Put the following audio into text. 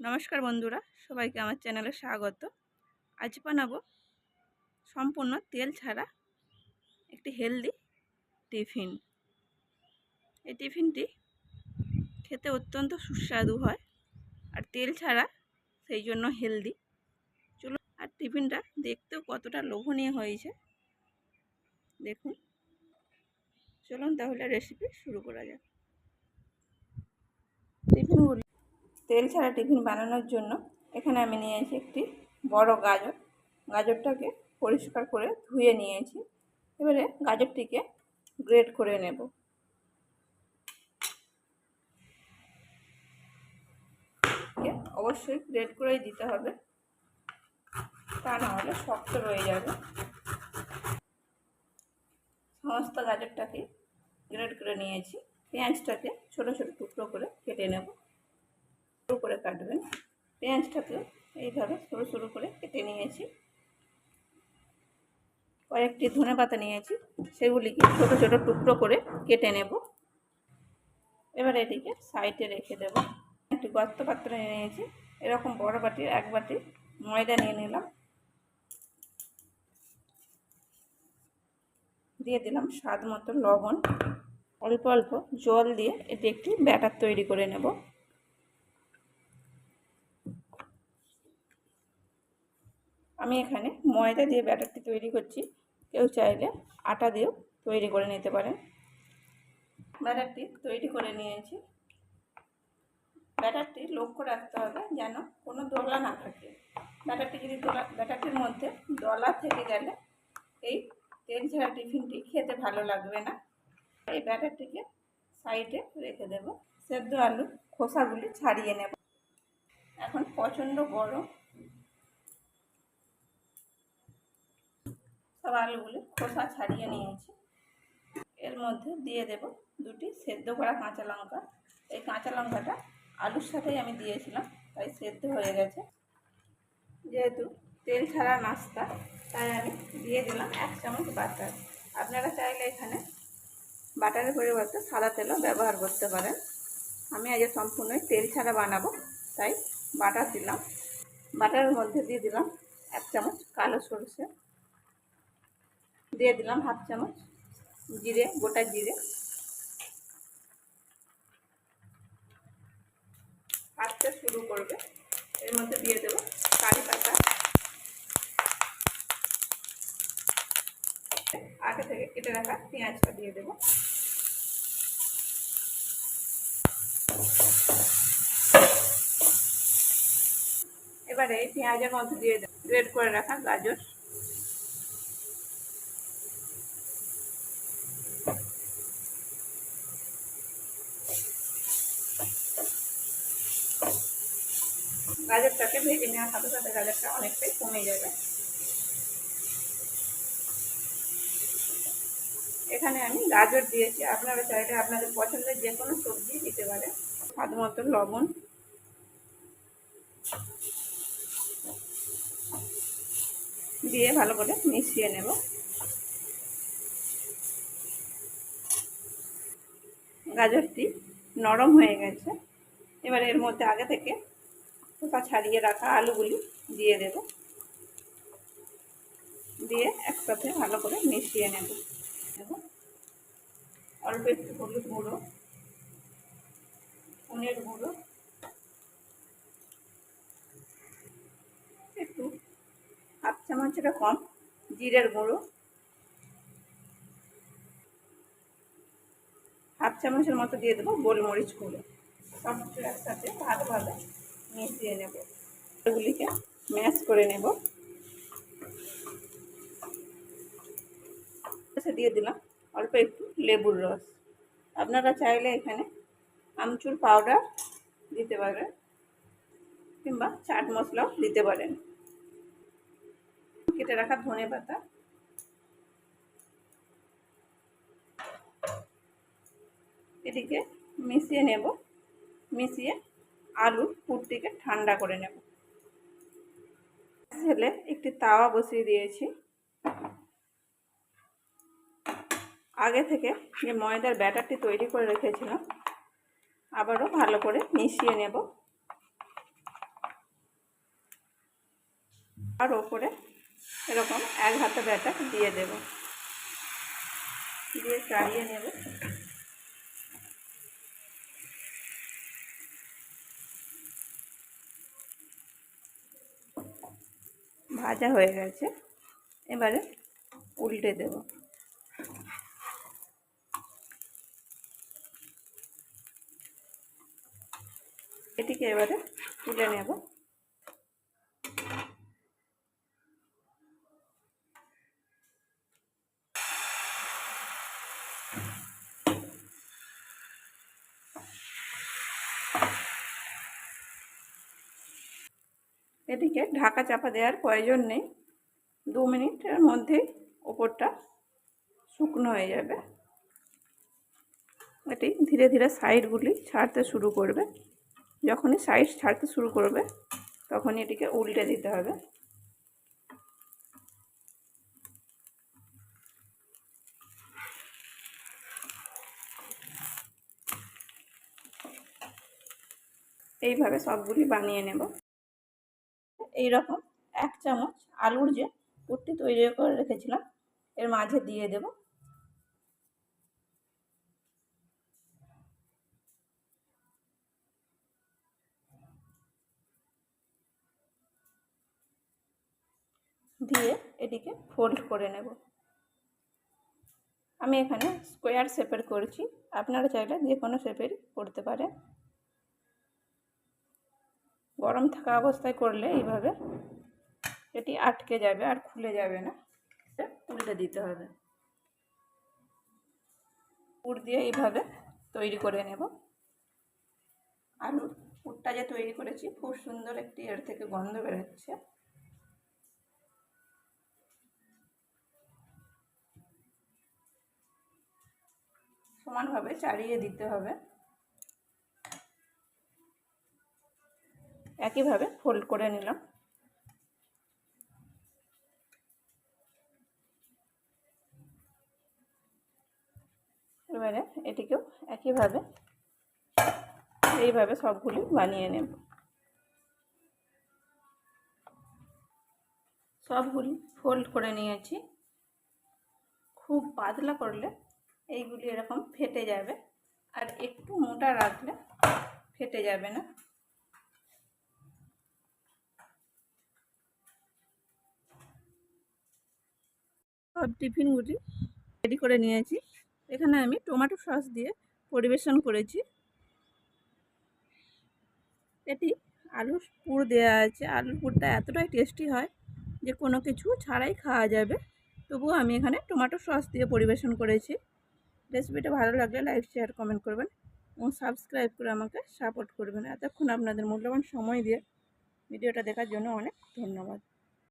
নমস্কার বন্ধুরা, সবাইকে আমার চ্যানেলে স্বাগত। আজ বানাবো সম্পূর্ণ তেল ছাড়া একটি হেলদি টিফিন। এই টিফিনটি খেতে অত্যন্ত সুস্বাদু হয় আর তেল ছাড়া সেই জন্য হেলদি। চলুন, আর টিফিনটা দেখতেও কতটা লোভনীয় হয়েছে। দেখুন, চলুন তাহলে রেসিপি শুরু করা যাক টিফিনগুলি তেল ছাড়া টিফিন বানানোর জন্য এখানে আমি নিয়েছি একটি বড় গাজর। গাজরটাকে পরিষ্কার করে ধুয়ে নিয়েছি। এবারে গাজরটিকে গ্রেড করে নেব। অবশ্যই গ্রেড করেই দিতে হবে। তা না হলে শক্ত রয়ে যাবে। সমস্ত গাজরটাকে গ্রেড করে নিয়েছি। পেঁয়াজটাকে ছোট ছোট টুকরো করে কেটে নেব। সরু করে কাটবেন। পেঁয়াজটাকে এইভাবে সরু সরু করে কেটে নিয়েছি। কয়েকটি ধনে পাতা নিয়েছি, সেগুলিকে ছোট ছোট টুকরো করে কেটে নেব। এবার এটিকে সাইডে রেখে দেব। একটি গর্ত পাত্র নিয়েছি। এরকম বড় বাটির এক বাটি ময়দা নিয়ে নিলাম। দিয়ে দিলাম স্বাদ মতো লবণ। অল্প অল্প জল দিয়ে এটি একটি ব্যাটার তৈরি করে নেব। আমি এখানে ময়দা দিয়ে ব্যাটারটি তৈরি করছি। কেউ চাইলে আটা দিয়েও তৈরি করে নিতে পারেন। ব্যাটারটি তৈরি করে নিয়েছি। ব্যাটারটি লক্ষ্য রাখতে হবে যেন কোনো দোলা না থাকে। ব্যাটারটি যদি দোলা, ব্যাটারটির মধ্যে দলা থেকে গেলে এই তেল ছাড়া টিফিনটি খেতে ভালো লাগবে না। এই ব্যাটারটিকে সাইডে রেখে দেব। সেদ্ধ আলু খোসাগুলি ছাড়িয়ে নেব। এখন প্রচণ্ড গরম। সব আলুগুলি খোসা ছাড়িয়ে নিয়েছি। এর মধ্যে দিয়ে দেব দুটি সেদ্ধ করা কাঁচা লঙ্কা। এই কাঁচা লঙ্কাটা আলুর সাথেই আমি দিয়েছিলাম, তাই সেদ্ধ হয়ে গেছে। যেহেতু তেল ছাড়া নাস্তা, তাই আমি দিয়ে দিলাম এক চামচ বাটার। আপনারা চাইলে এখানে বাটারের পরিবর্তে সাদা তেলও ব্যবহার করতে পারেন। আমি আজ সম্পূর্ণই তেল ছাড়া বানাবো, তাই বাটার দিলাম। বাটারের মধ্যে দিয়ে দিলাম এক চামচ কালো সরষে। দিয়ে দিলাম হাফ চামচ জিরে, গোটা জিরে। কাটতে শুরু করবে। এর মধ্যে দিয়ে দেবো কারি পাতা। আগে থেকে কেটে রাখা পেঁয়াজটা দিয়ে দেবো। এবারে পেঁয়াজের মধ্যে দিয়ে দেবো গ্রেড করে রাখা গাজর। গাজরটাকে ভেজে নেওয়ার সাথে সাথে গাজরটা অনেকটাই কমে যাবে। এখানে আমি গাজর দিয়েছি। আপনারা চাইলে আপনাদের পছন্দের যে কোনো সবজি দিতে পারেন। স্বাদ মতো লবণ। দিয়ে ভালো করে মিশিয়ে নেব। গাজরটি নরম হয়ে গেছে। এবার এর মধ্যে আগে থেকে খোসা ছাড়িয়ে রাখা আলুগুলি দিয়ে দেব। দিয়ে একসাথে ভালো করে মিশিয়ে নেব। অল্প একটু হলুদ গুঁড়ো পনেরো গুঁড়ো, একটু হাফ চামচের কম জিরের গুঁড়ো, হাফ চামচের মতো দিয়ে দেবো গোলমরিচ গুঁড়ো। সব একসাথে ভালোভাবে মিশিয়ে নেব। এগুলিকে ম্যাশ করে নেব। দিয়ে দিলাম অল্প একটু লেবুর রস। আপনারা চাইলে এখানে আমচুর পাউডার দিতে পারেন কিংবা চাট মশলাও দিতে পারেন। কেটে রাখা ধনে পাতা। এটিকে মিশিয়ে নেব। মিশিয়ে আলুর কুটটিকে ঠান্ডা করে নেব। ঢেলে একটি তাওয়া বসিয়ে দিয়েছি। আগে থেকে যে ময়দার ব্যাটারটি তৈরি করে রেখেছিলাম, আবারও ভালো করে মিশিয়ে নেব। আর ওপরে এরকম এক হাতে ব্যাটার দিয়ে দেব। দিয়ে চালিয়ে নেব। ভাজা হয়ে গেছে। এবারে উল্টে দেব। এটিকে এবারে তুলে নেব। এদিকে ঢাকা চাপা দেওয়ার প্রয়োজন নেই। দু মিনিটের মধ্যেই ওপরটা শুকনো হয়ে যাবে। এটি ধীরে ধীরে সাইডগুলি ছাড়তে শুরু করবে। যখনই সাইড ছাড়তে শুরু করবে, তখনই এটিকে উল্টে দিতে হবে। এইভাবে সবগুলি বানিয়ে নেব। এই রকম এক চামচ আলুর যে পুরটি তৈরি করে রেখেছিলাম, এর মাঝে দিয়ে দেব। দিয়ে এটিকে ফোল্ড করে নেব। আমি এখানে স্কোয়ার শেপের করছি, আপনারা চাইলে যে কোনো শেপেরই করতে পারেন। গরম থাকা অবস্থায় করলে এইভাবে এটি আটকে যাবে আর খুলে যাবে না। উল্টে দিতে হবে। পুর দিয়ে এইভাবে তৈরি করে নেব। আলুর পুরটা যে তৈরি করেছি, খুব সুন্দর একটি এর থেকে গন্ধ বেরোচ্ছে। সমানভাবে চাড়িয়ে দিতে হবে। একইভাবে ফোল্ড করে নিলাম। এবারে এটিকেও একইভাবে, এইভাবে সবগুলি বানিয়ে নেব। সবগুলি ফোল্ড করে নিয়েছি। খুব পাতলা করলে এইগুলি এরকম ফেটে যাবে। আর একটু মোটা রাখলে ফেটে যাবে না। সব টিফিনগুলি রেডি করে নিয়েছি। এখানে আমি টমেটো সস দিয়ে পরিবেশন করেছি। এটি আলুর পুর দেওয়া আছে। আলুর পুরটা এতটাই টেস্টি হয় যে কোনো কিছু ছাড়াই খাওয়া যাবে। তবুও আমি এখানে টমেটো সস দিয়ে পরিবেশন করেছি। রেসিপিটা ভালো লাগলে লাইক শেয়ার কমেন্ট করবেন এবং সাবস্ক্রাইব করে আমাকে সাপোর্ট করবেন। এতক্ষণ আপনাদের মূল্যবান সময় দিয়ে ভিডিওটা দেখার জন্য অনেক ধন্যবাদ।